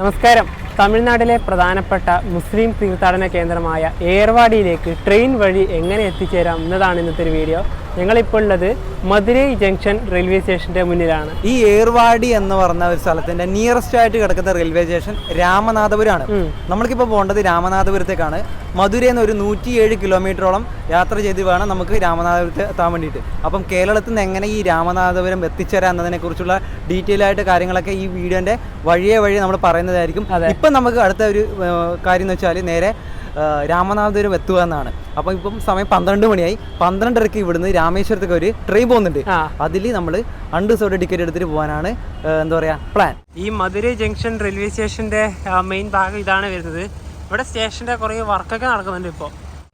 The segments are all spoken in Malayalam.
നമസ്കാരം. തമിഴ്നാട്ടിലെ പ്രധാനപ്പെട്ട മുസ്ലിം തീർത്ഥാടന കേന്ദ്രമായ ഏർവാടിയിലേക്ക് ട്രെയിൻ വഴി എങ്ങനെ എത്തിച്ചേരാം എന്നതാണ് ഇന്നത്തെ ഒരു വീഡിയോ. ഞങ്ങളിപ്പോൾ ഉള്ളത് മധുരൈ ജംഗ്ഷൻ റെയിൽവേ സ്റ്റേഷന്റെ മുന്നിലാണ്. ഈ ഏർവാടി എന്ന് പറഞ്ഞ ഒരു സ്ഥലത്തിന്റെ നിയറസ്റ്റ് ആയിട്ട് കിടക്കുന്ന റെയിൽവേ സ്റ്റേഷൻ രാമനാഥപുരമാണ് നമ്മൾക്കിപ്പോൾ പോകേണ്ടത് രാമനാഥപുരത്തേക്കാണ്. മധുരയിൽ നിന്ന് ഒരു നൂറ്റിയേഴ് കിലോമീറ്ററോളം യാത്ര ചെയ്ത് വേണം നമുക്ക് രാമനാഥപുരത്ത് എത്താൻ വേണ്ടിയിട്ട്. അപ്പം കേരളത്തിൽ നിന്ന് എങ്ങനെ ഈ രാമനാഥപുരം എത്തിച്ചേരാം എന്നതിനെ കുറിച്ചുള്ള ഡീറ്റെയിൽ ആയിട്ട് കാര്യങ്ങളൊക്കെ ഈ വീഡിയോന്റെ വഴിയെ വഴി നമ്മൾ പറയുന്നതായിരിക്കും. ഇപ്പം നമുക്ക് അടുത്ത ഒരു കാര്യം എന്ന് വെച്ചാൽ നേരെ രാമനാഥപുരം എത്തുക എന്നാണ്. അപ്പം ഇപ്പം സമയം പന്ത്രണ്ട് മണിയായി. പന്ത്രണ്ടരക്ക് ഇവിടുന്ന് രാമേശ്വരത്തേക്ക് ഒരു ട്രെയിൻ പോകുന്നുണ്ട്. അതിൽ നമ്മൾ അൺറിസർവ്ഡ് ടിക്കറ്റ് എടുത്തിട്ട് പോകാനാണ് എന്താ പറയുക പ്ലാൻ ഈ മധുരൈ ജംഗ്ഷൻ റെയിൽവേ സ്റ്റേഷന്റെ മെയിൻ ഭാഗം ഇതാണ് വരുന്നത്. ഇവിടെ സ്റ്റേഷന്റെ കുറേ വർക്കൊക്കെ നടക്കുന്നുണ്ട് ഇപ്പോൾ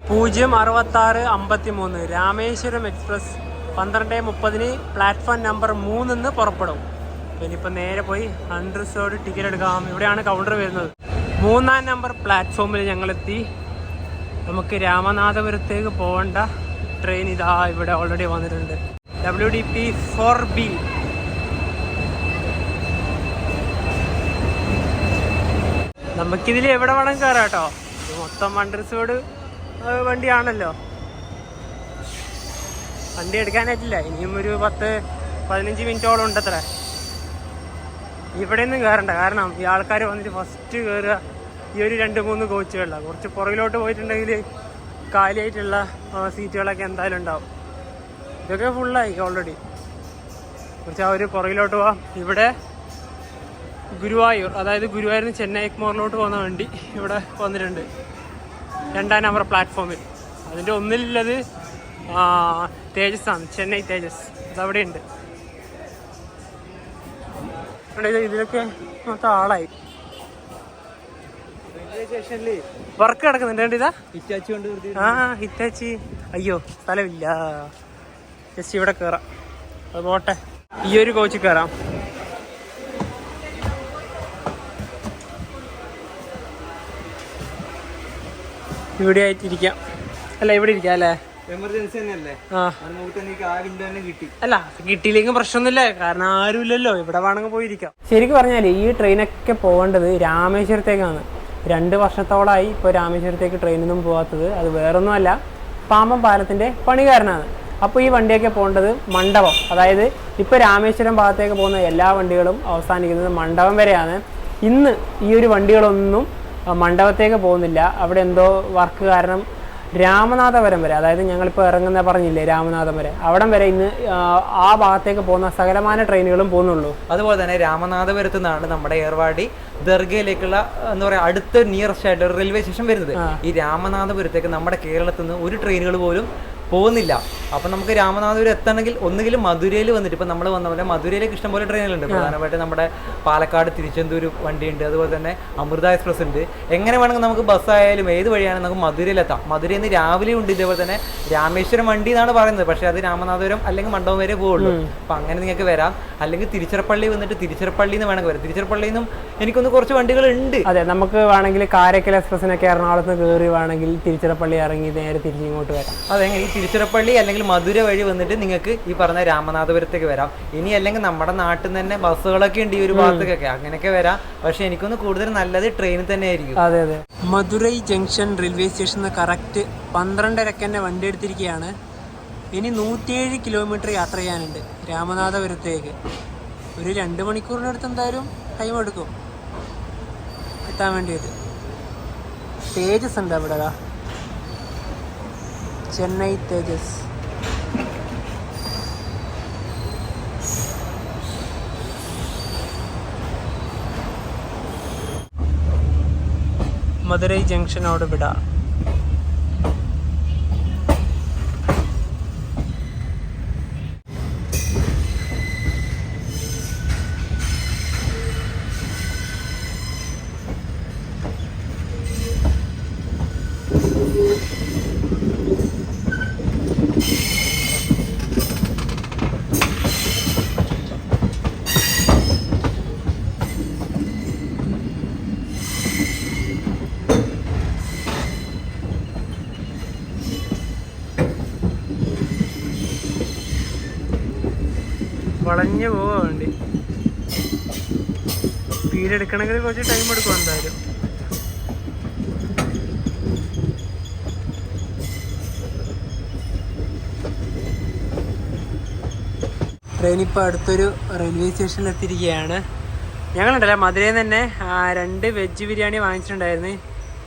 പൂജ്യം അറുപത്തി ആറ് അമ്പത്തി മൂന്ന് രാമേശ്വരം എക്സ്പ്രസ് പന്ത്രണ്ട് മുപ്പതിന് പ്ലാറ്റ്ഫോം നമ്പർ മൂന്നിന്ന് പുറപ്പെടും. ഇനിയിപ്പോൾ നേരെ പോയി അൺറിസർവ്ഡ് ടിക്കറ്റ് എടുക്കാം. ഇവിടെയാണ് കൗണ്ടർ വരുന്നത്. മൂന്നാം നമ്പർ പ്ലാറ്റ്ഫോമിൽ ഞങ്ങളെത്തി. നമുക്ക് രാമനാഥപുരത്തേക്ക് പോകേണ്ട ട്രെയിൻ ഇതാ ഇവിടെ ഓൾറെഡി വന്നിട്ടുണ്ട്. W D P four B നമുക്കിതിൽ എവിടെ വേണം കയറാം കേട്ടോ ഇത് മൊത്തം വണ്ടർസോട് വണ്ടിയാണല്ലോ. വണ്ടി എടുക്കാനായിട്ടില്ല. ഇനിയും ഒരു പത്ത് പതിനഞ്ച് മിനിറ്റോളം ഉണ്ടത്ര. ഇവിടെ നിന്നും കയറണ്ട കാരണം ഈ ആൾക്കാർ വന്നിട്ട് ഫസ്റ്റ് കയറുക ഈ ഒരു രണ്ട് മൂന്ന് കോച്ചുകളിലാണ് കുറച്ച് പുറകിലോട്ട് പോയിട്ടുണ്ടെങ്കിൽ കാലിയായിട്ടുള്ള സീറ്റുകളൊക്കെ എന്തായാലും ഉണ്ടാവും. ഇതൊക്കെ ഫുള്ളായി ഓൾറെഡി കുറച്ച് ആ ഒരു പുറകിലോട്ട് പോവാം. ഇവിടെ ഗുരുവായൂർ അതായത് ഗുരുവായൂരിൽ നിന്ന് ചെന്നൈ എക്മോറിലോട്ട് പോകുന്ന വണ്ടി ഇവിടെ വന്നിട്ടുണ്ട്. രണ്ടാം നമ്പർ പ്ലാറ്റ്ഫോമിൽ. അതിന്റെ ഒന്നിലുള്ളത് ആണ് ചെന്നൈ തേജസ്. അതവിടെ ഉണ്ട് ഇവിടെ ഇത് ഇതിലൊക്കെ മൊത്തം ആളായി. വർക്ക് കിടക്കുന്നുണ്ട് കണ്ടോ ഇതാ? ഹിറ്റാച്ചി കൊണ്ട് ആ ഹിറ്റാച്ചി. അയ്യോ സ്ഥലമില്ല. ജസ്റ്റ് ഇവിടെ കയറാം അത് പോട്ടെ. ഈ ഒരു കോച്ചിൽ കയറാം ഇവിടെ ആയിട്ടിരിക്കാം. അല്ല ഇവിടെ ഇരിക്കാം അല്ലേ? അല്ല കിട്ടിയില്ലെങ്കിൽ പ്രശ്നമൊന്നുമില്ല. കാരണം ആരുമില്ലല്ലോ. ഇവിടെ വേണമെങ്കിൽ പോയിരിക്കാം. ശരിക്കും പറഞ്ഞാൽ ഈ ട്രെയിനൊക്കെ പോകേണ്ടത് രാമേശ്വരത്തേക്കാണ്. രണ്ട് വർഷത്തോളമായി ഇപ്പോൾ രാമേശ്വരത്തേക്ക് ട്രെയിനൊന്നും പോകാത്തത് അത് വേറൊന്നുമല്ല. പാമ്പം പാലത്തിന്റെ പണികാരനാണ് അപ്പോൾ ഈ വണ്ടിയൊക്കെ പോകേണ്ടത് മണ്ഡപം. അതായത് ഇപ്പോൾ രാമേശ്വരം ഭാഗത്തേക്ക് പോകുന്ന എല്ലാ വണ്ടികളും അവസാനിക്കുന്നത് മണ്ഡപം വരെയാണ്. ഇന്ന് ഈ ഒരു വണ്ടികളൊന്നും മണ്ഡപത്തേക്ക് പോകുന്നില്ല. അവിടെ എന്തോ വർക്ക് കാരണം രാമനാഥപുരം വരെ അതായത് ഞങ്ങളിപ്പോൾ ഇറങ്ങുന്ന പറഞ്ഞില്ലേ രാമനാഥം വരെ അവിടം വരെ ഇന്ന് ആ, ഭാഗത്തേക്ക് പോകുന്ന സകലമാന ട്രെയിനുകളും പോകുന്നുള്ളൂ. അതുപോലെ തന്നെ രാമനാഥപുരത്ത് നിന്നാണ് നമ്മുടെ ഏർവാടി ദർഗയിലേക്കുള്ള എന്താ പറയുക അടുത്ത നിയറസ്റ്റ് ആയിട്ട് റെയിൽവേ സ്റ്റേഷൻ വരുന്നത്. ഈ രാമനാഥപുരത്തേക്ക് നമ്മുടെ കേരളത്തിൽ നിന്ന് ഒരു ട്രെയിനുകൾ പോലും പോകുന്നില്ല. അപ്പം നമുക്ക് രാമനാഥപുരം എത്തണമെങ്കിൽ ഒന്നുകിലും മധുരയിൽ വന്നിട്ട് ഇപ്പം നമ്മൾ വന്ന പോലെ മധുരയിലേക്ക് ഇഷ്ടംപോലെ ട്രെയിനുകളുണ്ട് പ്രധാനമായിട്ട് നമ്മുടെ പാലക്കാട് തിരുച്ചെന്തൂർ വണ്ടിയുണ്ട്. അതുപോലെ തന്നെ അമൃത എക്സ്പ്രസ് ഉണ്ട്. എങ്ങനെ വേണമെങ്കിൽ നമുക്ക് ബസ്സായാലും ഏത് വഴിയാണെങ്കിലും നമുക്ക് മധുരയിലെത്താം മധുരയിൽ നിന്ന് രാവിലെ ഉണ്ട് ഇതേപോലെ തന്നെ രാമേശ്വരം വണ്ടി എന്നാണ് പറയുന്നത്. പക്ഷേ അത് രാമനാഥപുരം അല്ലെങ്കിൽ മണ്ഡപം വരെ പോകുള്ളൂ അപ്പം അങ്ങനെ നിങ്ങൾക്ക് വരാം. അല്ലെങ്കിൽ തിരുച്ചിറപ്പള്ളി വന്നിട്ട് തിരുച്ചിറപ്പള്ളിയിൽ നിന്ന് വേണമെങ്കിൽ വരാം. തിരുച്ചിറപ്പള്ളിയിൽ നിന്നും എനിക്കൊന്ന് കുറച്ച് വണ്ടികൾ ഉണ്ട്. അതെ നമുക്ക് വേണമെങ്കിൽ കാരക്കൽ എക്സ്പ്രസിനൊക്കെ എറണാകുളത്ത് കയറി വേണമെങ്കിൽ തിരുച്ചിറപ്പള്ളി ഇറങ്ങി നേരെ തിരിച്ചിങ്ങോട്ട് വരാം. അതെങ്ങനെ തിരുച്ചിറപ്പള്ളി അല്ലെങ്കിൽ മധുര വഴി വന്നിട്ട് നിങ്ങൾക്ക് ഈ പറഞ്ഞ രാമനാഥപുരത്തേക്ക് വരാം. ഇനി അല്ലെങ്കിൽ നമ്മുടെ നാട്ടിൽ നിന്ന് തന്നെ ബസ്സുകളൊക്കെ ഉണ്ട് ഈ ഒരു ഭാഗത്തേക്കൊക്കെ അങ്ങനെയൊക്കെ വരാം. പക്ഷെ എനിക്കൊന്ന് കൂടുതൽ നല്ലത് ട്രെയിനിൽ തന്നെ ആയിരിക്കും. അതെ അതെ. മധുരൈ ജംഗ്ഷൻ റെയിൽവേ സ്റ്റേഷനിൽ കറക്റ്റ് പന്ത്രണ്ടരക്ക് തന്നെ വണ്ടി എടുത്തിരിക്കുകയാണ് ഇനി നൂറ്റിയേഴ് കിലോമീറ്റർ യാത്ര ചെയ്യാനുണ്ട് രാമനാഥപുരത്തേക്ക്. ഒരു രണ്ട് മണിക്കൂറിനടുത്ത് എന്തായാലും ടൈം എടുക്കും. എത്താൻ വേണ്ടിയിട്ട്. തേജസ് ഉണ്ട് അവിടെ. ചെന്നൈ തേജസ് മധുരൈ ജംഗ്ഷനോട് വിടാം. വളഞ്ഞു പോവാ വേണ്ടി. തീരെടുക്കണമെങ്കിൽ കുറച്ച് ടൈം എടുക്കും എന്തായാലും. ട്രെയിൻ ഇപ്പോൾ അടുത്തൊരു റെയിൽവേ സ്റ്റേഷനിൽ എത്തിയിരിക്കുകയാണ്. ഞങ്ങളുണ്ടല്ലോ മധുരയിൽ നിന്ന് തന്നെ രണ്ട് വെജ് ബിരിയാണി വാങ്ങിച്ചിട്ടുണ്ടായിരുന്നു.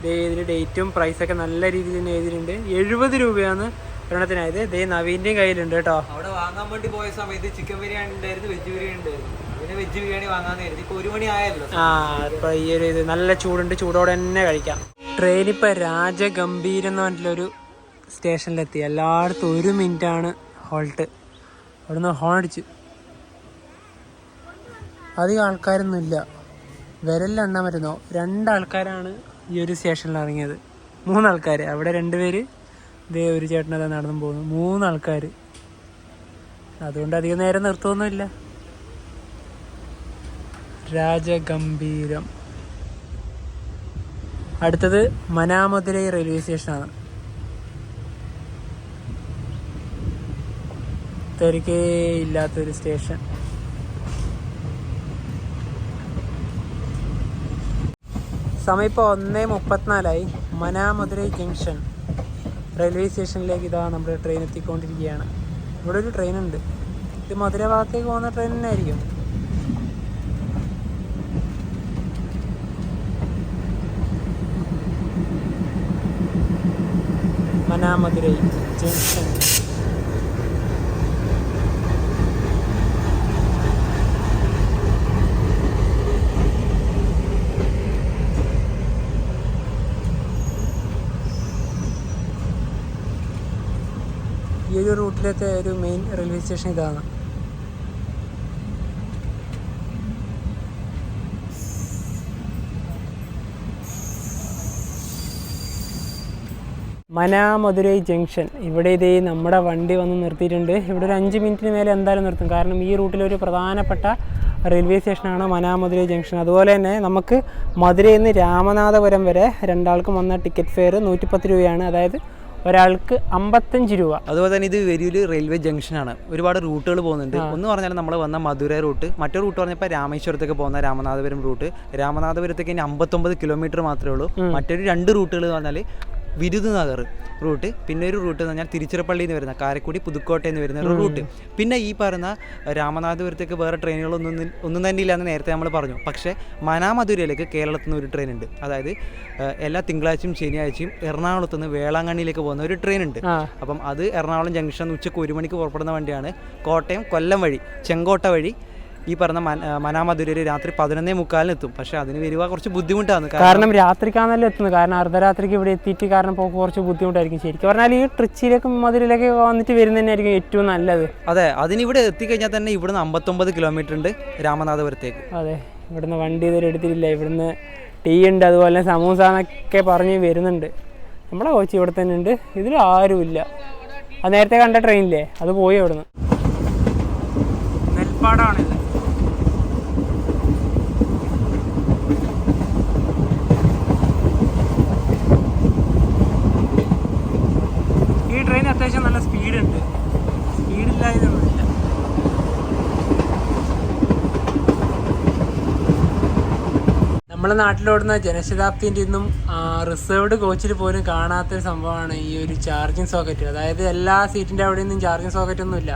ഇതിൽ ഡേറ്റും പ്രൈസൊക്കെ നല്ല രീതിയിൽ തന്നെ എഴുതിയിട്ടുണ്ട്. എഴുപത് രൂപയാണ് ഒരെണ്ണത്തിനായത്. ദേ നവീന്റെയും കയ്യിലുണ്ട് കേട്ടോ. വാങ്ങാൻ വേണ്ടി പോയ സമയത്ത് ചിക്കൻ ബിരിയാണി ഉണ്ടായിരുന്നു വെജ് ബിരിയാണി ഉണ്ടായിരുന്നു. പിന്നെ വെജ് ബിരിയാണി വാങ്ങാന്ന് കരുതി. ഇപ്പൊ ഒരു മണി ആയല്ലോ ആ ഇപ്പൊ ഈ ഒരു ഇത് നല്ല ചൂടുണ്ട് ചൂടോടെ തന്നെ കഴിക്കാം. ട്രെയിൻ ഇപ്പൊ രാജഗംഭീരം എന്ന് പറഞ്ഞിട്ടൊരു സ്റ്റേഷനിലെത്തി എല്ലായിടത്തും ഒരു മിനിറ്റ് ആണ് ഹോൾട്ട് അവിടുന്ന് ഹോൺ അടിച്ചു. അധികം ആൾക്കാരൊന്നും ഇല്ല. വിരലിലെണ്ണാൻ പറ്റുന്നോ? രണ്ടാൾക്കാരാണ് ഈ ഒരു സ്റ്റേഷനിൽ ഇറങ്ങിയത്. മൂന്നാൾക്കാർ അവിടെ രണ്ടുപേര് ഇതേ ഒരു ചേട്ടനെ നടന്നു പോകുന്നു. മൂന്നാൾക്കാർ അതുകൊണ്ട് അധികം നേരം നിർത്തുമൊന്നുമില്ല രാജഗംഭീരം. അടുത്തത് മനാമധുരൈ റെയിൽവേ സ്റ്റേഷനാണ്. തിരക്കേ ഇല്ലാത്തൊരു സ്റ്റേഷൻ. സമയം ഇപ്പോൾ ഒന്നേ മുപ്പത്തിനാലായി. മനാമധുരൈ ജംഗ്ഷൻ റെയിൽവേ സ്റ്റേഷനിലേക്ക് ഇതാ നമ്മുടെ ട്രെയിൻ എത്തിക്കൊണ്ടിരിക്കുകയാണ്. ഇവിടെ ഒരു ട്രെയിൻ ഉണ്ട് ഇത് മധുര ഭാഗത്തേക്ക് പോകുന്ന ട്രെയിൻ തന്നെ ആയിരിക്കും മനാമധുരൈ ജംഗ്ഷൻ. ഒരു ഒരു മെയിൻ റെയിൽവേ സ്റ്റേഷൻ ഇതാണ്. മനാമധുരൈ ജംഗ്ഷൻ. ഇവിടെ ഇതേ നമ്മുടെ വണ്ടി വന്ന് നിർത്തിയിട്ടുണ്ട്. ഇവിടെ ഒരു അഞ്ച് മിനിറ്റിന് മേലെ എന്തായാലും നിർത്തും. കാരണം ഈ റൂട്ടിലൊരു പ്രധാനപ്പെട്ട റെയിൽവേ സ്റ്റേഷനാണ് മനാമധുരൈ ജംഗ്ഷൻ. അതുപോലെ തന്നെ നമുക്ക് മധുരയിൽ നിന്ന് രാമനാഥപുരം വരെ രണ്ടാൾക്കും വന്ന ടിക്കറ്റ് ഫെയർ നൂറ്റിപ്പത്ത് രൂപയാണ്. അതായത് ഒരാൾക്ക് അമ്പത്തഞ്ച് രൂപ. അതുപോലെ തന്നെ ഇത് വലിയൊരു റെയിൽവേ ജംഗ്ഷനാണ്. ഒരുപാട് റൂട്ടുകൾ പോകുന്നുണ്ട്. ഒന്ന് പറഞ്ഞാൽ നമ്മൾ വന്ന മധുര റൂട്ട്. മറ്റൊരു റൂട്ട് പറഞ്ഞപ്പോൾ രാമേശ്വരത്തേക്ക് പോകുന്ന രാമനാഥപുരം റൂട്ട്. രാമനാഥപുരത്തേക്ക് ഇനി അമ്പത്തൊമ്പത് കിലോമീറ്റർ മാത്രമേ ഉള്ളൂ. മറ്റൊരു രണ്ട് റൂട്ടുകൾ പറഞ്ഞാൽ വിരുദുനഗർ റൂട്ട്. പിന്നെ ഒരു റൂട്ട് എന്ന് പറഞ്ഞാൽ തിരുച്ചിറപ്പള്ളിയിൽ എന്ന് വരുന്ന കാരക്കുടി പുതുക്കോട്ടയിൽ നിന്ന് വരുന്ന ഒരു റൂട്ട്. പിന്നെ ഈ പറയുന്ന രാമനാഥപുരത്തേക്ക് വേറെ ട്രെയിനുകളൊന്നും ഒന്നും തന്നെ ഇല്ലാന്ന് നേരത്തെ നമ്മൾ പറഞ്ഞു. പക്ഷേ മനാമധുരയിലേക്ക് കേരളത്തിൽ നിന്ന് ഒരു ട്രെയിൻ ഉണ്ട് അതായത് എല്ലാ തിങ്കളാഴ്ചയും ശനിയാഴ്ചയും എറണാകുളത്ത് നിന്ന് വേളാങ്കണ്ണിയിലേക്ക് പോകുന്ന ഒരു ട്രെയിൻ ഉണ്ട് അപ്പം അത് എറണാകുളം ജംഗ്ഷൻ ഉച്ചയ്ക്ക് ഒരു മണിക്ക് പുറപ്പെടുന്ന വണ്ടിയാണ് കോട്ടയം കൊല്ലം വഴി ചെങ്കോട്ട വഴി ഈ പറഞ്ഞ മന- മനാമധുരയിൽ രാത്രി പതിനൊന്നേ മുക്കാലിന് എത്തും. പക്ഷെ അതിന് വരിക കുറച്ച് ബുദ്ധിമുട്ടാണ്. കാരണം രാത്രിക്കാണല്ലോ എത്തുന്നത്. കാരണം അർദ്ധരാത്രിക്ക് ഇവിടെ എത്തിയിട്ട് കാരണം പോക്ക് കുറച്ച് ബുദ്ധിമുട്ടായിരിക്കും ശരിക്കും. പറഞ്ഞാൽ ഈ ട്രിച്ചിയിലേക്കും മധുരയിലേക്ക് വന്നിട്ട് വരുന്നതന്നെയായിരിക്കും ഏറ്റവും നല്ലത്. അതെ അതിന് ഇവിടെ എത്തിക്കഴിഞ്ഞാൽ തന്നെ ഇവിടുന്ന് അമ്പത്തൊമ്പത് കിലോമീറ്റർ ഉണ്ട് രാമനാഥപുരത്തേക്ക്. അതെ ഇവിടുന്ന് വണ്ടി ഇതുവരെ എടുത്തിട്ടില്ല. ഇവിടുന്ന് ടീ ഉണ്ട് അതുപോലെ തന്നെ സമൂസ എന്നൊക്കെ പറഞ്ഞ് വരുന്നുണ്ട്. നമ്മുടെ കോച്ച് ഇവിടെ തന്നെ ഉണ്ട്. ഇതിൽ ആരുമില്ല അത് നേരത്തെ കണ്ട ട്രെയിനില്ലേ അത് പോയി അവിടുന്ന്. നെൽപ്പാടാണിത് ഈ ട്രെയിൻ അത്യാവശ്യം നല്ല സ്പീഡുണ്ട് സ്പീഡില്ലായതൊന്നുമില്ല നമ്മുടെ നാട്ടിലോടുന്ന ജനശതാബ്ദിന്റെ ഇന്നും റിസർവ്ഡ് കോച്ചിൽ പോലും കാണാത്തൊരു സംഭവമാണ് ഈ ഒരു ചാർജിങ് സോക്കറ്റ് അതായത് എല്ലാ സീറ്റിന്റെ അവിടെ നിന്നും ചാർജിങ് സോക്കറ്റ് ഒന്നും ഇല്ല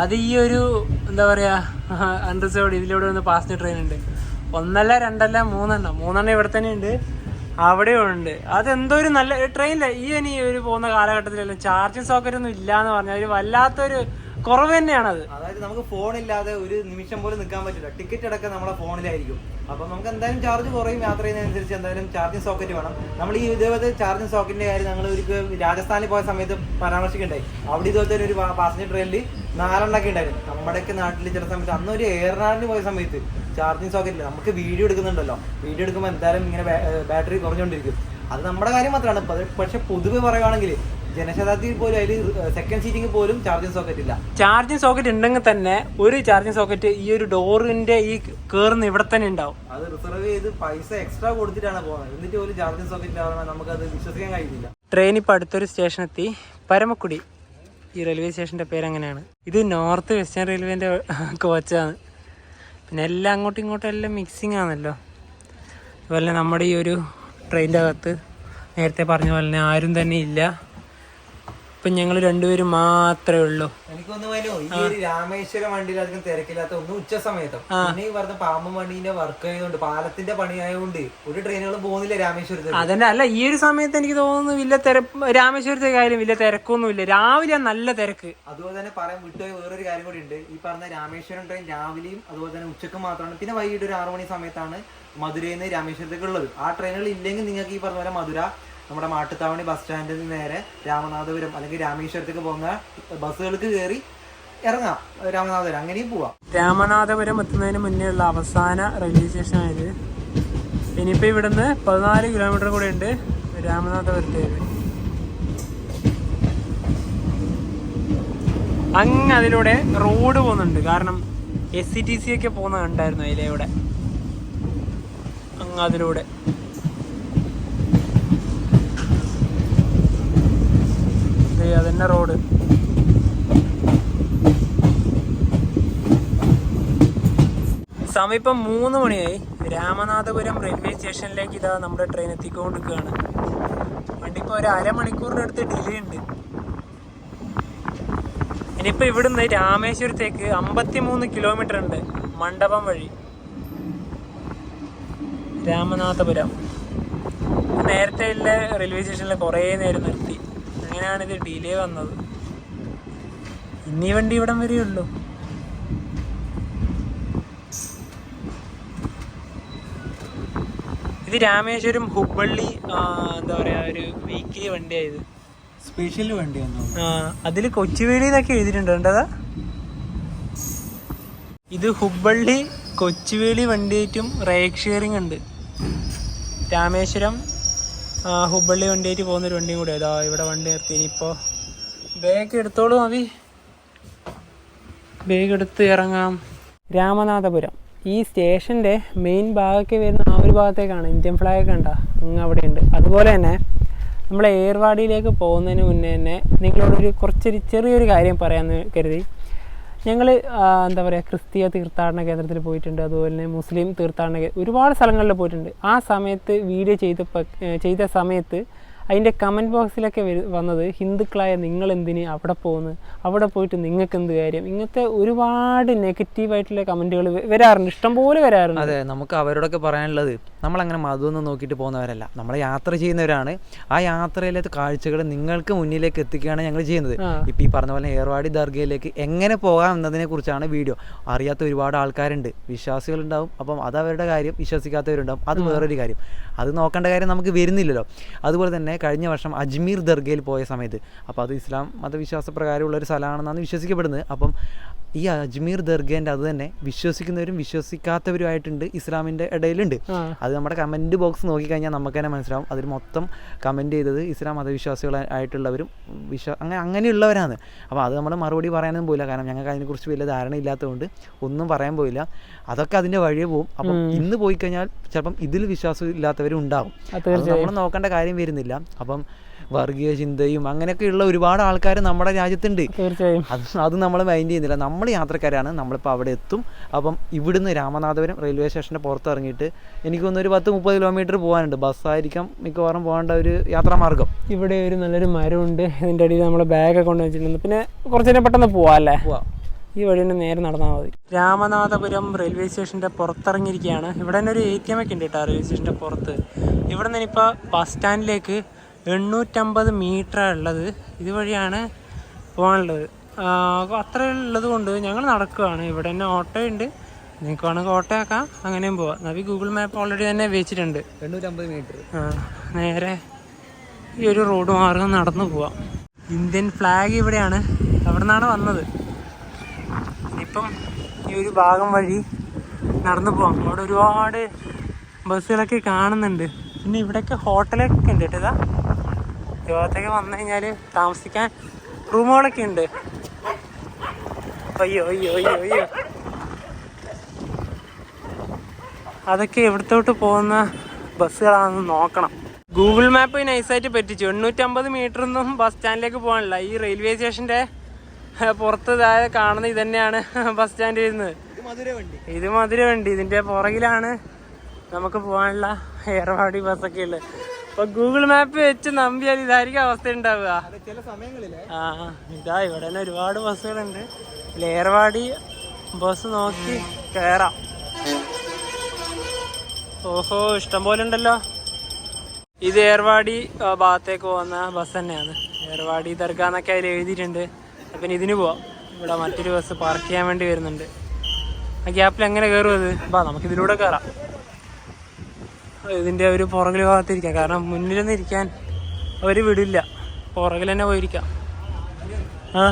അത് ഈ ഒരു എന്താ പറയുക അൺറിസർവ്ഡ് ഇതിലൂടെ ഒന്ന് പാസഞ്ചർ ട്രെയിൻ ഉണ്ട്. ഒന്നല്ല രണ്ടല്ല മൂന്നെണ്ണം. മൂന്നെണ്ണം ഇവിടെ തന്നെ ഉണ്ട്. അവിടെയും ഉണ്ട്. അതെന്തോ ഒരു നല്ല ട്രെയിനില്ല ഈ ഇനി ഒരു പോകുന്ന കാലഘട്ടത്തിലല്ല ചാർജിങ് സോക്കറ്റ് ഒന്നും ഇല്ല എന്ന് പറഞ്ഞാൽ ഒരു വല്ലാത്തൊരു കുറവ് തന്നെയാണത്. അതായത് നമുക്ക് ഫോൺ ഇല്ലാതെ ഒരു നിമിഷം പോലും നിൽക്കാൻ പറ്റില്ല. ടിക്കറ്റ് അടക്കം നമ്മുടെ ഫോണിലായിരിക്കും അപ്പം നമുക്ക് എന്തായാലും ചാർജ് കുറയും യാത്ര ചെയ്യുന്നതനുസരിച്ച് എന്തായാലും ചാർജിങ് സോക്കറ്റ് വേണം. നമ്മൾ ഈ ഇതേപോലത്തെ ചാർജിങ് സോക്കറ്റിന്റെ കാര്യം ഞങ്ങൾ ഒരു രാജസ്ഥാനിൽ പോയ സമയത്ത് പരാമർശിക്കുണ്ടായി. അവിടെ ഇതുപോലത്തെ ഒരു പാസഞ്ചർ ട്രെയിനിൽ നാലെണ്ണൊക്കെ ഉണ്ടായിരുന്നു. നമ്മുടെയൊക്കെ നാട്ടിൽ ചില സമയത്ത് അന്ന് ഒരു എയർനാടിന് പോയ സമയത്ത് ചാർജിങ് സോക്കറ്റിൽ നമുക്ക് വീഡിയോ എടുക്കുന്നുണ്ടല്ലോ. വീഡിയോ എടുക്കുമ്പോൾ എന്തായാലും ഇങ്ങനെ ബാറ്ററി കുറഞ്ഞുകൊണ്ടിരിക്കും. അത് നമ്മുടെ കാര്യം മാത്രമാണ്. പക്ഷെ പൊതുവെ പറയുവാണെങ്കിൽ ജനശതാബ്ദി പോലും അതിൽ സെക്കൻഡ് സീറ്റിംഗ് പോലും ചാർജിങ് സോക്കറ്റ് ഇല്ല. ചാർജിങ് സോക്കറ്റ് ഉണ്ടെങ്കിൽ തന്നെ ഒരു ചാർജിങ് സോക്കറ്റ് ഈ ഒരു ഡോറിന്റെ ഈ കേറുന്ന ഇവിടെ തന്നെ ഉണ്ടാവും. അത് റിസർവ് ചെയ്ത് പൈസ എക്സ്ട്രാ കൊടുത്തിട്ടാണ് പോകുന്നത് എന്നിട്ട് ഒരു ചാർജിങ് സോക്കറ്റ് നമുക്ക് നമുക്കത് വിശ്വസിക്കാൻ കഴിയില്ല. ട്രെയിൻ ഇപ്പോൾ അടുത്തൊരു സ്റ്റേഷൻ എത്തി. പരമക്കുടി. ഈ റെയിൽവേ സ്റ്റേഷന്റെ പേര് അങ്ങനെയാണ് ഇത് നോർത്ത് വെസ്റ്റേൺ റെയിൽവേന്റെ കോച്ചാണ് പിന്നെ എല്ലാം അങ്ങോട്ടും ഇങ്ങോട്ടും എല്ലാം മിക്സിങ് ആണല്ലോ. അതുപോലെ നമ്മുടെ ഈ ഒരു ട്രെയിനിന്റെ അകത്ത് നേരത്തെ പറഞ്ഞ പോലെ തന്നെ ആരും തന്നെ ഇല്ല. ഇപ്പം ഞങ്ങൾ രണ്ടുപേരും മാത്രമേ ഉള്ളൂ. എനിക്ക് വനോ ഈ ഒരു രാമേശ്വരം വണ്ടിയിൽ അധികം തിരക്കില്ലാത്ത ഒന്ന് ഉച്ച സമയത്തും. പിന്നെ ഈ പറഞ്ഞ പാമ്പ് വണ്ടീന്റെ വർക്ക് ആയതുകൊണ്ട് പാലത്തിന്റെ പണി ആയതുകൊണ്ട് ഒരു ട്രെയിനുകളും പോകുന്നില്ല രാമേശ്വരത്ത് അതന്നെ അല്ല ഈ ഒരു സമയത്ത് എനിക്ക് തോന്നുന്നു വലിയ തിരക്ക് രാമേശ്വരത്തെ കാര്യം വലിയ തിരക്കൊന്നുമില്ല. രാവിലെ നല്ല തിരക്ക്. അതുപോലെ തന്നെ പറയാൻ വിട്ടുപോയ വേറൊരു കാര്യം കൂടി ഉണ്ട്. ഈ പറഞ്ഞ രാമേശ്വരം ട്രെയിൻ രാവിലെയും അതുപോലെ തന്നെ ഉച്ചയ്ക്ക് മാത്രമാണ്. പിന്നെ വൈകിട്ട് ഒരു ആറു മണി സമയത്താണ് മധുരയിൽ നിന്ന് രാമേശ്വരത്തേക്ക് ഉള്ളത്. ആ ട്രെയിനുകൾ ഇല്ലെങ്കിൽ നിങ്ങൾക്ക് ഈ പറഞ്ഞ പോലെ മധുര നമ്മുടെ മാട്ടുത്താവണി ബസ് സ്റ്റാൻഡിൽ നിന്ന് നേരെ രാമനാഥപുരം അല്ലെങ്കിൽ രാമേശ്വരത്തേക്ക് പോകുന്ന ബസ്സുകൾക്ക് കയറി ഇറങ്ങാം. രാമനാഥപുരം. അങ്ങനെയും പോവാം. രാമനാഥപുരം എത്തുന്നതിന് മുന്നേ ഉള്ള അവസാന റെയിൽവേ സ്റ്റേഷനായത് ഇനിയിപ്പോൾ ഇവിടുന്ന് പതിനാല് കിലോമീറ്റർ കൂടെ ഉണ്ട് രാമനാഥപുരത്തേക്ക്. അങ്ങ് അതിലൂടെ റോഡ് പോകുന്നുണ്ട്. കാരണം എസ് സി ടി സി ഒക്കെ പോകുന്ന കണ്ടായിരുന്നു അതിലൂടെ. അങ്ങ് അതിലൂടെ. ദേ അതന്നെ റോഡ്. സമയം മൂന്ന് മണിയായി. രാമനാഥപുരം റെയിൽവേ സ്റ്റേഷനിലേക്ക് ഇതാ നമ്മുടെ ട്രെയിൻ എത്തിക്കൊണ്ടിരിക്കുകയാണ്. വണ്ടി ഇപ്പോൾ ഒരു അരമണിക്കൂറിന്റെ അടുത്ത് ഡിലേ ഉണ്ട്. ഇനിയിപ്പോൾ ഇവിടുന്ന് രാമേശ്വരത്തേക്ക് അമ്പത്തി മൂന്ന് കിലോമീറ്റർ ഉണ്ട് മണ്ഡപം വഴി. രാമനാഥപുരം. നേരത്തെ ഉള്ള റെയിൽവേ സ്റ്റേഷനിൽ കുറേ നേരം നിർത്തി. ഇത് ഡിലേ വന്നത്. ഇന്നീ വണ്ടി ഇവിടം വരെയുള്ളൂ ഇത് രാമേശ്വരം ഹുബ്ബള്ളി എന്താ പറയാ ഒരു വീക്കിലി വണ്ടിയായത് സ്പെഷ്യൽ വണ്ടി അതിൽ അതിൽ കൊച്ചുവേളി എന്നൊക്കെ എഴുതിയിട്ടുണ്ട്. കണ്ടതാ? ഇത് ഹുബ്ബള്ളി കൊച്ചുവേളി വണ്ടിയായിട്ടും റേക്ക് ഷെയറിംഗ് ഉണ്ട്. രാമേശ്വരം ആ, ഹുബ്ബള്ളി വണ്ടിയായിട്ട് പോകുന്നൊരു വണ്ടിയും കൂടെ. ഇതാ ഇവിടെ വണ്ടി നിർത്തി. ഇനിയിപ്പോൾ ബാഗ് എടുത്തോളൂ മതി ബാഗ് എടുത്ത് ഇറങ്ങാം. രാമനാഥപുരം. ഈ സ്റ്റേഷന്റെ മെയിൻ ഭാഗമൊക്കെ വരുന്ന ആ ഒരു ഭാഗത്തേക്കാണ്. ഇന്ത്യൻ ഫ്ലാഗ് കണ്ട. അങ്ങ് അവിടെയുണ്ട്. അതുപോലെ തന്നെ നമ്മൾ ഏർവാടിയിലേക്ക് പോകുന്നതിന് മുന്നേ തന്നെ നിങ്ങളോടൊരു കുറച്ചൊരു ചെറിയൊരു കാര്യം പറയാമെന്ന് കരുതി. ഞങ്ങൾ എന്താ പറയുക ക്രിസ്തീയ തീർത്ഥാടന കേന്ദ്രത്തിൽ പോയിട്ടുണ്ട്. അതുപോലെ തന്നെ മുസ്ലിം തീർത്ഥാടന ഒരുപാട് സ്ഥലങ്ങളിൽ പോയിട്ടുണ്ട്. ആ സമയത്ത് വീഡിയോ ചെയ്ത ചെയ്ത സമയത്ത് അതിന്റെ കമന്റ് ബോക്സിലൊക്കെ വന്നത് ഹിന്ദുക്കളായ നിങ്ങൾ എന്തിന് അവിടെ പോകുന്നു അവിടെ പോയിട്ട് നിങ്ങൾക്ക് എന്ത് കാര്യം? ഇങ്ങനത്തെ ഒരുപാട് നെഗറ്റീവായിട്ടുള്ള കമന്റുകൾ വരാറുണ്ട്. ഇഷ്ടംപോലെ വരാറുണ്ട്. അതെ നമുക്ക് അവരോടൊക്കെ പറയാനുള്ളത് നമ്മളങ്ങനെ മതമൊന്നും നോക്കിയിട്ട് പോകുന്നവരല്ല. നമ്മൾ യാത്ര ചെയ്യുന്നവരാണ്. ആ യാത്രയിലെ കാഴ്ചകൾ നിങ്ങൾക്ക് മുന്നിലേക്ക് എത്തിക്കുകയാണ് ഞങ്ങൾ ചെയ്യുന്നത്. ഇപ്പം ഈ പറഞ്ഞ പോലെ ഏർവാടി ദർഗയിലേക്ക് എങ്ങനെ പോകാം എന്നതിനെ കുറിച്ചാണ് വീഡിയോ. അറിയാത്ത ഒരുപാട് ആൾക്കാരുണ്ട്. വിശ്വാസികളുണ്ടാവും. അപ്പം അത് അവരുടെ കാര്യം വിശ്വസിക്കാത്തവരുണ്ടാവും. അത് വേറൊരു കാര്യം. അത് നോക്കേണ്ട കാര്യം നമുക്ക് വരുന്നില്ലല്ലോ. അതുപോലെ തന്നെ കഴിഞ്ഞ വർഷം അജ്മീർ ദർഗയിൽ പോയ സമയത്ത് അപ്പോൾ അത് ഇസ്ലാം മതവിശ്വാസ പ്രകാരമുള്ള ഒരു സ്ഥലമാണെന്നാണ് വിശ്വസിക്കപ്പെടുന്നത്. അപ്പം ഈ അജ്മീർ ദർഗേന്റെ അത് തന്നെ വിശ്വസിക്കുന്നവരും വിശ്വസിക്കാത്തവരുമായിട്ടുണ്ട് ഇസ്ലാമിന്റെ ഇടയിലുണ്ട്. അത് നമ്മുടെ കമന്റ് ബോക്സ് നോക്കിക്കഴിഞ്ഞാൽ നമുക്ക് തന്നെ മനസ്സിലാവും. അതിൽ മൊത്തം കമന്റ് ചെയ്തത് ഇസ്ലാം മതവിശ്വാസികളായിട്ടുള്ളവരും വിശ്വാ അങ്ങനെ അങ്ങനെയുള്ളവരാണ്. അപ്പോൾ അത് നമ്മൾ മറുപടി പറയാനൊന്നും പോയില്ല. കാരണം ഞങ്ങൾക്ക് അതിനെക്കുറിച്ച് വലിയ ധാരണ ഇല്ലാത്തതുകൊണ്ട് ഒന്നും പറയാൻ പോയില്ല. അതൊക്കെ അതിന്റെ വഴിയെ പോകും. അപ്പം ഇന്ന് പോയി കഴിഞ്ഞാൽ ചിലപ്പം ഇതിൽ വിശ്വാസം ഇല്ലാത്തവരും ഉണ്ടാവും. നമ്മൾ നോക്കേണ്ട കാര്യം വരുന്നില്ല. അപ്പം വർഗീയ ചിന്തയും അങ്ങനെയൊക്കെയുള്ള ഒരുപാട് ആൾക്കാർ നമ്മുടെ രാജ്യത്തുണ്ട്. തീർച്ചയായും. അത് അത് നമ്മൾ മൈൻഡ് ചെയ്യുന്നില്ല. നമ്മൾ യാത്രക്കാരാണ്. നമ്മളിപ്പോൾ അവിടെ എത്തും. അപ്പം ഇവിടുന്ന് രാമനാഥപുരം റെയിൽവേ സ്റ്റേഷന്റെ പുറത്തിറങ്ങിയിട്ട് എനിക്ക് തോന്നുന്നു ഒരു പത്ത് മുപ്പത് കിലോമീറ്റർ പോകാനുണ്ട്. ബസ്സായിരിക്കാം മിക്കവാറും പോകേണ്ട ഒരു യാത്രാമാർഗം. ഇവിടെ ഒരു നല്ലൊരു മരമുണ്ട്. ഇതിന്റെ അടിയിൽ നമ്മൾ ബാഗൊക്കെ കൊണ്ട് വെച്ചിട്ടുണ്ട്. പിന്നെ കുറച്ച് നേരം പെട്ടെന്ന് പോവാം അല്ലേ? പോവാം. ഈ വഴി തന്നെ നേരെ നടന്നാൽ മതി. രാമനാഥപുരം റെയിൽവേ സ്റ്റേഷന്റെ പുറത്തിറങ്ങിയിരിക്കുകയാണ്. ഇവിടെ തന്നെ ഒരു എ ടി എം ഒക്കെ ഉണ്ട് കേട്ടോ റെയിൽവേ സ്റ്റേഷന്റെ പുറത്ത്. ഇവിടെ നിന്ന് ഇപ്പോൾ ബസ് സ്റ്റാൻഡിലേക്ക് എണ്ണൂറ്റമ്പത് മീറ്ററാണ് ഉള്ളത്. ഇതുവഴിയാണ് പോകാനുള്ളത്. അത്ര ഉള്ളത് കൊണ്ട് ഞങ്ങൾ നടക്കുകയാണ്. ഇവിടെ തന്നെ ഓട്ടോ ഉണ്ട്. നിങ്ങൾക്ക് വേണമെങ്കിൽ ഓട്ടോ ആക്കാം. അങ്ങനെയും പോവാം. നവി ഗൂഗിൾ മാപ്പ് ഓൾറെഡി തന്നെ വെച്ചിട്ടുണ്ട്. എണ്ണൂറ്റമ്പത് മീറ്റർ. ആ, നേരെ ഈ ഒരു റോഡ് മാർഗം നടന്നു പോവാം. ഇന്ത്യൻ ഫ്ലാഗ് ഇവിടെയാണ് അവിടെ നിന്നാണ് വന്നത്. ഇപ്പം ഈ ഒരു ഭാഗം വഴി നടന്നു പോവാം. അവിടെ ഒരുപാട് ബസ്സുകളൊക്കെ കാണുന്നുണ്ട്. പിന്നെ ഇവിടെയൊക്കെ ഹോട്ടലൊക്കെ ഉണ്ട് കേട്ടോ ഭാഗത്തൊക്കെ വന്നു കഴിഞ്ഞാൽ താമസിക്കാൻ റൂമുകളൊക്കെ ഉണ്ട്. അയ്യോ അയ്യോ അയ്യോ അയ്യോ. അതൊക്കെ എവിടത്തോട്ട് പോകുന്ന ബസ്സുകളാണെന്ന് നോക്കണം. ഗൂഗിൾ മാപ്പ് നൈസായിട്ട് പറ്റിച്ചു. എണ്ണൂറ്റമ്പത് മീറ്റർ ഒന്നും ബസ് സ്റ്റാൻഡിലേക്ക് പോകാനില്ല. ഈ റെയിൽവേ സ്റ്റേഷന്റെ ഏഹ്, പുറത്ത് ഇതായ കാണുന്ന ഇതന്നെയാണ് ബസ് സ്റ്റാൻഡ് വരുന്നത് ഇത് മധുര വണ്ടി. ഇതിന്റെ പുറകിലാണ് നമുക്ക് പോകാനുള്ള ഏർവാടി ബസ്സൊക്കെ ഉള്ളത്. അപ്പൊ ഗൂഗിൾ മാപ്പ് വെച്ച് നമ്പിയാൽ ഇതായിരിക്കും അവസ്ഥ ഉണ്ടാവുക. അത് ചില സമയങ്ങളിലെ. ആ ഇതാ ഇവിടെ തന്നെ ഒരുപാട് ബസ്സുകളുണ്ട്. ലേർവാടി ബസ് നോക്കി കയറാം ഓഹോ ഇഷ്ടം പോലെ ഉണ്ടല്ലോ. ഇത് ഏർവാടി ഭാഗത്തേക്ക് പോകുന്ന ബസ് തന്നെയാണ്. ഏർവാടി ദർഗ എന്നൊക്കെ അതിൽ എഴുതിയിട്ടുണ്ട്. അപ്പൊ ഇതിന് പോവാം. ഇവിടെ മറ്റൊരു ബസ് പാർക്ക് ചെയ്യാൻ വേണ്ടി വരുന്നുണ്ട്. ആ ഗ്യാപ്പിൽ എങ്ങനെ കയറും അത്? ബാ നമുക്ക് ഇതിലൂടെ കയറാം ഇതിന്റെ ഒരു പുറകിൽ ഭാഗത്തിരിക്കാം. കാരണം മുന്നിലൊന്നും ഇരിക്കാൻ അവർ വിടില്ല. പുറകിൽ തന്നെ പോയിരിക്കാം. ആ.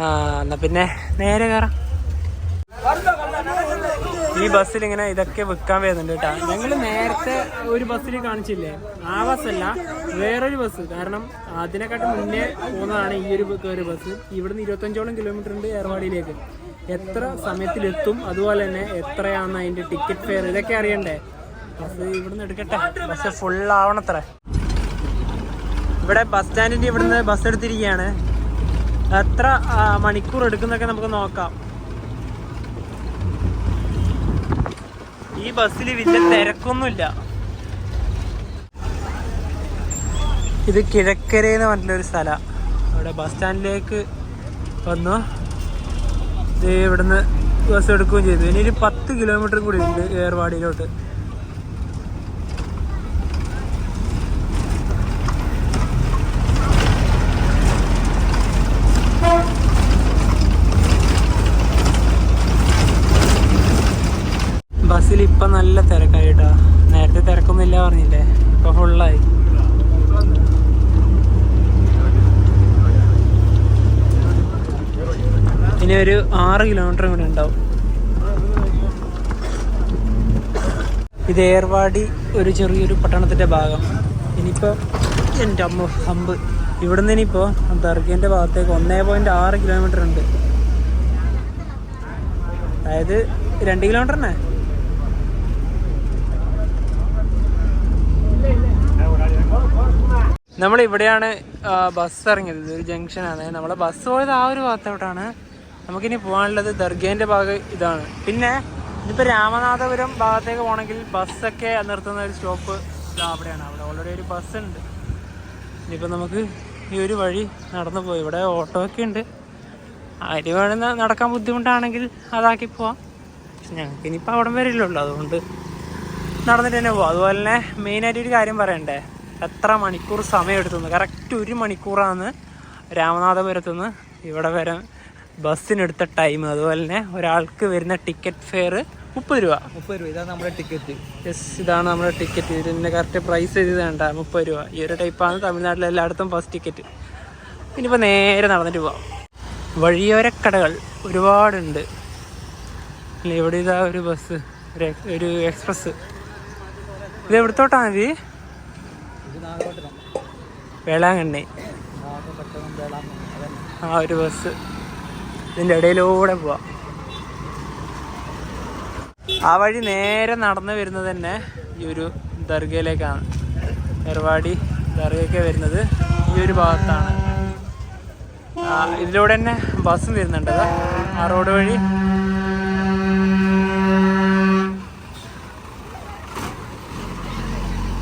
ആ എന്നാ പിന്നെ നേരെ കയറാം ഈ ബസ്സിൽ ഇങ്ങനെ ഇതൊക്കെ വിൽക്കാൻ വരുന്നുണ്ട് കേട്ടോ. ഞങ്ങൾ നേരത്തെ ഒരു ബസ്സിൽ കാണിച്ചില്ലേ? ആ ബസ്സല്ല വേറൊരു ബസ്. കാരണം അതിനെക്കാട്ടും മുന്നേ പോകുന്നതാണ് ഈ ഒരു ബസ്. ഇവിടുന്ന് ഇരുപത്തഞ്ചോളം കിലോമീറ്റർ ഉണ്ട് ഏർവാടിയിലേക്ക് എത്ര സമയത്തിലെത്തും? അതുപോലെ തന്നെ എത്രയാണ് അതിന്റെ ടിക്കറ്റ് ഫെയർ ഇതൊക്കെ അറിയണ്ടേ? ബസ് ഇവിടുന്ന് എടുക്കട്ടെ. ബസ് ഫുൾ ആവണത്ര. ഇവിടെ ബസ് സ്റ്റാൻഡിന്റെ ഇവിടുന്ന് ബസ് എടുത്തിരിക്കുകയാണ്. എത്ര മണിക്കൂർ എടുക്കുന്നൊക്കെ നമുക്ക് നോക്കാം. ഈ ബസ്സിൽ വലിയ തിരക്കൊന്നുമില്ല. ഇത് കിഴക്കര എന്ന് ഒരു സ്ഥലം. അവിടെ ബസ് സ്റ്റാൻഡിലേക്ക് വന്നു. ഇവിടുന്ന് ബസ് എടുക്കുകയും ചെയ്തു. ഇനി ഒരു പത്ത് കിലോമീറ്റർ കൂടി ഉണ്ട് ഏർവാടിയിലോട്ട്. ബസ്സിൽ ഇപ്പൊ നല്ല തിരക്കായിട്ടാ നേരത്തെ തിരക്കൊന്നും ഇല്ല പറഞ്ഞില്ലേ ഇപ്പൊ ഫുള്ളായി ഇനി ഒരു ആറ് കിലോമീറ്റർ കൂടി ഉണ്ടാവും. ഇത് ഏർവാടി ഒരു ചെറിയൊരു പട്ടണത്തിന്റെ ഭാഗം. ഇനിയിപ്പോ എന്റെ അമ്മ ഹമ്പ്. ഇവിടുന്ന് ഇനിയിപ്പോ ദർഗേന്റെ ഭാഗത്തേക്ക് ഒന്നേ പോയിന്റ് ആറ് കിലോമീറ്റർ ഉണ്ട്. അതായത് രണ്ട് കിലോമീറ്റർ തന്നെ. നമ്മൾ ഇവിടെയാണ് ബസ് ഇറങ്ങിയത്. ഇതൊരു ജംഗ്ഷനാണ് നമ്മളെ ബസ് പോയത് ആ ഒരു ഭാഗത്തോട്ടാണ്. നമുക്കിനി പോകാനുള്ളത് ദർഗേന്റെ ഭാഗം ഇതാണ്. പിന്നെ ഇതിപ്പോ രാമനാഥപുരം ഭാഗത്തേക്ക് പോകണമെങ്കിൽ ബസ്സൊക്കെ നിർത്തുന്ന ഒരു സ്റ്റോപ്പ് അവിടെയാണ്. അവിടെ ഓൾറെഡി ഒരു ബസ് ഉണ്ട്. ഇനിയിപ്പോൾ നമുക്ക് ഈ ഒരു വഴി നടന്നു പോയി. ഇവിടെ ഓട്ടോ ഒക്കെ ഉണ്ട്. അരി വേണമെന്ന് നടക്കാൻ ബുദ്ധിമുട്ടാണെങ്കിൽ അതാക്കി പോവാം. പക്ഷെ ഞങ്ങൾക്ക് ഇനിയിപ്പോൾ അവിടം വരെ ഇല്ലല്ലോ അതുകൊണ്ട് നടന്നിട്ട് തന്നെ പോവാം. അതുപോലെ തന്നെ മെയിനായിട്ട് ഒരു കാര്യം പറയണ്ടേ. എത്ര മണിക്കൂർ സമയം എടുത്തുനിന്ന് കറക്റ്റ് ഒരു മണിക്കൂറാണ് രാമനാഥപുരത്തുനിന്ന് ഇവിടെ വരെ ബസ്സിനെടുത്ത ടൈം. അതുപോലെ തന്നെ ഒരാൾക്ക് വരുന്ന ടിക്കറ്റ് ഫെയർ മുപ്പത് രൂപ. മുപ്പത് രൂപ. ഇതാണ് നമ്മുടെ ടിക്കറ്റ്. യെസ് ഇതാണ് നമ്മുടെ ടിക്കറ്റ്. ഇതിന്റെ കറക്റ്റ് പ്രൈസ് എഴുതി വേണ്ട മുപ്പത് രൂപ. ഈ ഒരു ടൈപ്പാണ് തമിഴ്നാട്ടിലെ എല്ലായിടത്തും ബസ് ടിക്കറ്റ് ഇനിയിപ്പോൾ നേരെ നടന്നിട്ട് പോവാം. വഴിയോരക്കടകൾ ഒരുപാടുണ്ട്. അല്ല ഇവിടെ ഇതാ ഒരു ബസ് ഒരു എക്സ്പ്രസ് ഇത് എവിടത്തോട്ടാണ് ഇത്? വേളാങ്കണ്ണി. ആ ഒരു ബസ് ഇതിന്റെ ഇടയിലൂടെ പോവാം. ആ വഴി നേരെ നടന്നു വരുന്നത് തന്നെ ഈ ഒരു ദർഗയിലേക്കാണ്. എർവാടി ദർഗയൊക്കെ വരുന്നത് ഈ ഒരു ഭാഗത്താണ്. ഇതിലൂടെ തന്നെ ബസ്സും വരുന്നുണ്ട്. ആ റോഡ് വഴി.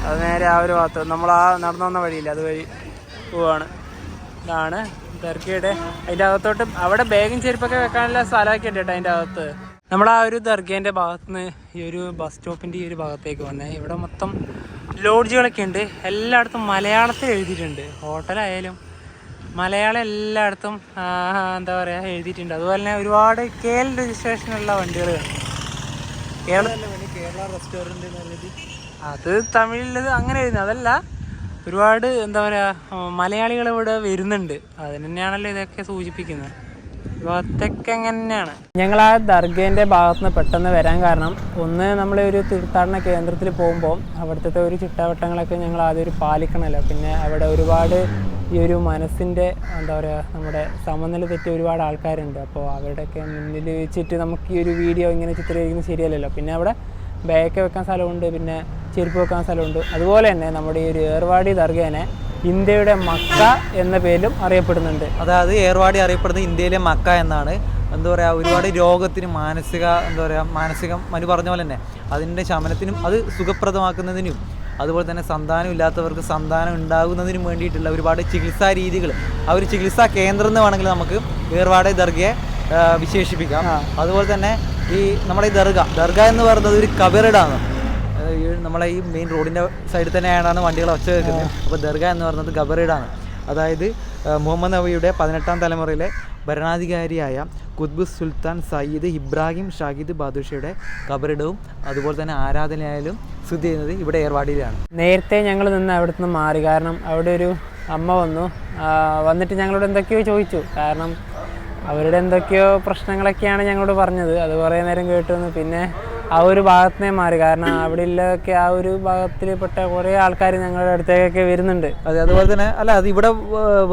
അത് നേരെ ആ ഒരു ഭാഗത്ത്. നമ്മൾ ആ നടന്നു വന്ന വഴിയില്ല അതുവഴി പോവാണ്. ഇതാണ് ദർഗയുടെ. അതിന്റെ അകത്തോട്ട് അവിടെ ബാഗും ചെരുപ്പൊക്കെ വെക്കാനുള്ള സ്ഥലമൊക്കെ ഉണ്ട് കേട്ടോ അതിന്റെ അകത്ത്. നമ്മുടെ ആ ഒരു ദർഗേന്റെ ഭാഗത്തുനിന്ന് ഈ ഒരു ബസ് സ്റ്റോപ്പിന്റെ ഈ ഒരു ഭാഗത്തേക്ക് വന്നേ. ഇവിടെ മൊത്തം ലോഡ്ജുകളൊക്കെ ഉണ്ട്. എല്ലായിടത്തും മലയാളത്തിൽ എഴുതിയിട്ടുണ്ട്. ഹോട്ടലായാലും മലയാളം എല്ലായിടത്തും എന്താ പറയുക എഴുതിയിട്ടുണ്ട്. അതുപോലെ തന്നെ ഒരുപാട് കെ എൽ രജിസ്ട്രേഷനുള്ള വണ്ടികൾ കേരള കേരള റെസ്റ്റോറന്റ് അത് തമിഴിലത് അങ്ങനെ എഴുതുന്നത് അതല്ല ഒരുപാട് എന്താ പറയാ മലയാളികൾ ഇവിടെ വരുന്നുണ്ട്. അതിന് തന്നെയാണല്ലോ ഇതൊക്കെ സൂചിപ്പിക്കുന്നത്. ഞങ്ങൾ ആ ദർഗേന്റെ ഭാഗത്തുനിന്ന് പെട്ടെന്ന് വരാൻ കാരണം ഒന്ന് നമ്മൾ ഒരു തീർത്ഥാടന കേന്ദ്രത്തിൽ പോകുമ്പോൾ അവിടുത്തെ ഒരു ചിട്ടവട്ടങ്ങളൊക്കെ ഞങ്ങൾ ആദ്യം ഒരു പാലിക്കണമല്ലോ പിന്നെ അവിടെ ഒരുപാട് ഈ ഒരു മനസ്സിന്റെ എന്താ പറയുക നമ്മുടെ സമനില തെറ്റി ഒരുപാട് ആൾക്കാരുണ്ട്. അപ്പോൾ അവരുടെയൊക്കെ മുന്നിൽ വെച്ചിട്ട് നമുക്ക് ഈ ഒരു വീഡിയോ ഇങ്ങനെ ചിത്രീകരിക്കുന്നത് ശരിയല്ലല്ലോ. പിന്നെ അവിടെ ബാഗ് വെക്കാൻ സ്ഥലമുണ്ട്. പിന്നെ ചെരുപ്പ് വെക്കാൻ സ്ഥലമുണ്ട്. അതുപോലെ തന്നെ നമ്മുടെ ഈ ഒരു ഏർവാടി ദർഗേനെ ഇന്ത്യയുടെ മക്ക എന്ന പേരിലും അറിയപ്പെടുന്നുണ്ട്. അതായത് ഏർവാടി അറിയപ്പെടുന്നത് ഇന്ത്യയിലെ മക്ക എന്നാണ്. എന്താ പറയുക ഒരുപാട് രോഗത്തിന് മാനസിക എന്താ പറയുക മാനസികം മനു പറഞ്ഞ പോലെ തന്നെ അതിന്റെ ശമനത്തിനും അത് സുഖപ്രദമാക്കുന്നതിനും അതുപോലെ തന്നെ സന്താനം ഇല്ലാത്തവർക്ക് സന്താനം ഉണ്ടാകുന്നതിനും വേണ്ടിയിട്ടുള്ള ഒരുപാട് ചികിത്സാ രീതികൾ ആ ഒരു ചികിത്സാ കേന്ദ്രം എന്ന് വേണമെങ്കിൽ നമുക്ക് ഏർവാട് ദർഗയെ വിശേഷിപ്പിക്കാം. അതുപോലെ തന്നെ ഈ നമ്മുടെ ഈ ദർഗ ദർഗ എന്ന് പറയുന്നത് ഒരു കബറിടാണ്. നമ്മളെ ഈ മെയിൻ റോഡിന്റെ സൈഡിൽ തന്നെയാണ് വണ്ടികൾ ഒച്ച വെക്കുന്നത് അപ്പോൾ ദർഗ എന്ന് പറയുന്നത് ഗബറീഡാണ് അതായത് മുഹമ്മദ് നബിയുടെ പതിനെട്ടാം തലമുറയിലെ ഭരണാധികാരിയായ കുത്ബു സുൽത്താൻ സയ്യിദ് ഇബ്രാഹിം ഷാഹിദ് ബാദുഷയുടെ കബറിടവും അതുപോലെ തന്നെ ആരാധനയായാലും സ്ഥിതി ചെയ്യുന്നത് ഇവിടെ ഏർവാടിയിലാണ്. നേരത്തെ ഞങ്ങൾ നിന്ന് അവിടെ നിന്ന് മാറി. കാരണം അവിടെ ഒരു അമ്മ വന്നു. വന്നിട്ട് ഞങ്ങളോട് എന്തൊക്കെയോ ചോദിച്ചു. കാരണം അവരുടെ എന്തൊക്കെയോ പ്രശ്നങ്ങളൊക്കെയാണ് ഞങ്ങളോട് പറഞ്ഞത്. അത് കുറേ നേരം കേട്ടു. പിന്നെ ആ ഒരു ഭാഗത്തുനിന്നേ മാറി. കാരണം അവിടെ ഉള്ളതൊക്കെ ആ ഒരു ഭാഗത്തിൽപ്പെട്ട കുറേ ആൾക്കാർ ഞങ്ങളുടെ അടുത്തേക്കൊക്കെ വരുന്നുണ്ട്. അതെ അതുപോലെ തന്നെ അല്ല അത് ഇവിടെ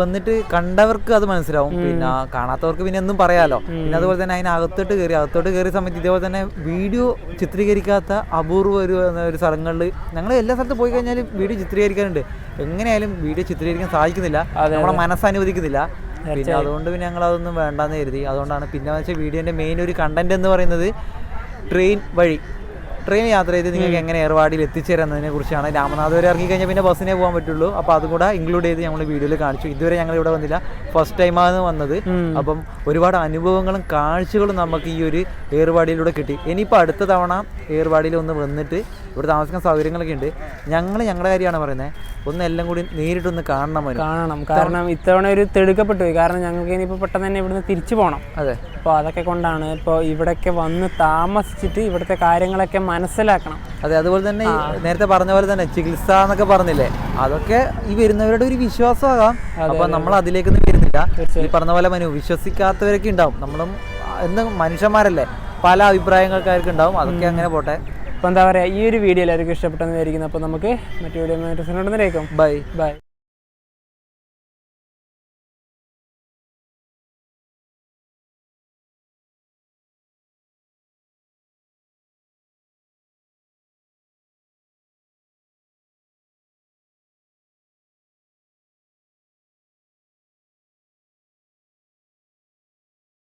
വന്നിട്ട് കണ്ടവർക്ക് അത് മനസ്സിലാവും. പിന്നെ കാണാത്തവർക്ക് പിന്നെ ഒന്നും പറയാലോ. പിന്നെ അതുപോലെ തന്നെ അതിനകത്തോട്ട് കയറി അകത്തോട്ട് കയറിയ സമയത്ത് ഇതേപോലെ തന്നെ വീഡിയോ ചിത്രീകരിക്കാത്ത അപൂർവ ഒരു ഒരു സ്ഥലങ്ങളിൽ ഞങ്ങൾ എല്ലാ സ്ഥലത്തും പോയി കഴിഞ്ഞാൽ വീഡിയോ ചിത്രീകരിക്കാനുണ്ട് എങ്ങനെയായാലും വീഡിയോ ചിത്രീകരിക്കാൻ സാധിക്കുന്നില്ല. നമ്മുടെ മനസ്സ് അനുവദിക്കുന്നില്ല. പിന്നെ അതുകൊണ്ട് പിന്നെ ഞങ്ങൾ അതൊന്നും വേണ്ടാന്ന് കരുതി. അതുകൊണ്ടാണ് പിന്നെ വെച്ചാൽ വീഡിയോന്റെ മെയിൻ ഒരു കണ്ടന്റ് എന്ന് പറയുന്നത് ട്രെയിൻ വഴി. ട്രെയിൻ യാത്ര ചെയ്ത് നിങ്ങൾക്ക് എങ്ങനെ ഏർവാടിയിൽ എത്തിച്ചേരുന്നതിനെ കുറിച്ചാണ് രാമനാഥ് വരെ ഇറങ്ങിക്കഴിഞ്ഞാൽ പിന്നെ ബസ്സിനെ പോകാൻ പറ്റുള്ളൂ. അപ്പോൾ അതും കൂടെ ഇൻക്ലൂഡ് ചെയ്ത് ഞങ്ങൾ വീഡിയോയിൽ കാണിച്ചു. ഇതുവരെ ഞങ്ങൾ ഇവിടെ വന്നില്ല. ഫസ്റ്റ് ടൈമാണ് വന്നത്. അപ്പം ഒരുപാട് അനുഭവങ്ങളും കാഴ്ചകളും നമുക്ക് ഈ ഒരു ഏർവാടിയിലൂടെ കിട്ടി. ഇനിയിപ്പോൾ അടുത്ത തവണ ഏർവാടിയിൽ ഒന്ന് വന്നിട്ട് ഇവിടെ താമസിക്കാൻ സൗകര്യങ്ങളൊക്കെ ഉണ്ട്. ഞങ്ങൾ ഞങ്ങളുടെ കാര്യമാണ് പറയുന്നത് ഒന്ന് എല്ലാം കൂടി നേരിട്ടൊന്ന് കാണണം കാണണം. കാരണം ഇത്തവണ ഒരു തെടുക്കപ്പെട്ടു പോയി. കാരണം ഞങ്ങൾക്ക് ഇനിയിപ്പോൾ പെട്ടെന്ന് തന്നെ ഇവിടുന്ന് തിരിച്ചു പോകണം അതെ. അപ്പോൾ അതൊക്കെ കൊണ്ടാണ് ഇപ്പോൾ ഇവിടെയൊക്കെ വന്ന് താമസിച്ചിട്ട് ഇവിടുത്തെ കാര്യങ്ങളൊക്കെ മനസ്സിലാക്കണം. അതെ അതുപോലെ തന്നെ നേരത്തെ പറഞ്ഞ പോലെ തന്നെ ചികിത്സ എന്നൊക്കെ പറഞ്ഞില്ലേ? അതൊക്കെ ഈ വരുന്നവരുടെ ഒരു വിശ്വാസമാകാം. അപ്പോൾ നമ്മൾ അതിലേക്കൊന്നും വരുന്നില്ല ഈ പറഞ്ഞ പോലെ മനു വിശ്വസിക്കാത്തവരൊക്കെ ഉണ്ടാവും. നമ്മളും എന്ന് മനുഷ്യന്മാരല്ലേ? പല അഭിപ്രായങ്ങൾക്കാർക്ക് ഉണ്ടാവും. അതൊക്കെ അങ്ങനെ പോട്ടെ. അപ്പോൾ എന്താ പറയുക ഈ ഒരു വീഡിയോ എല്ലാവർക്കും ഇഷ്ടപ്പെട്ടെന്ന് വിചാരിക്കുന്നു. അപ്പോൾ നമുക്ക് മറ്റു വീഡിയോ ബൈ. ബൈ.